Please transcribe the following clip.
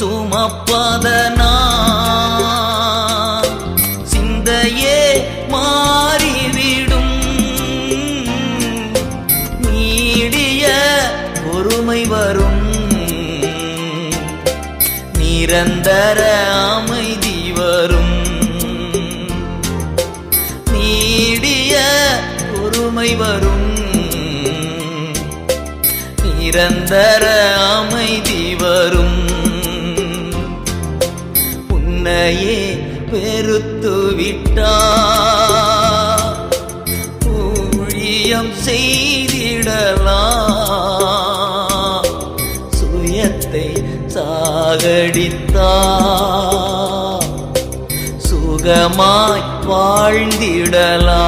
சுமப்பதனா? சிந்தையே மாறிவிடும். நீடிய பொறுமை வரும். நிரந்தர அமைதி வரும். நீடிய பொறுமை வரும். நிரந்தர அமைதி வரும். உன்னையே வெறுத்து விட்டா ஊழியம் செய்திடலாம். சுயத்தை சாகடித்தா சுகமாய் வாழ்ந்திடலாம்.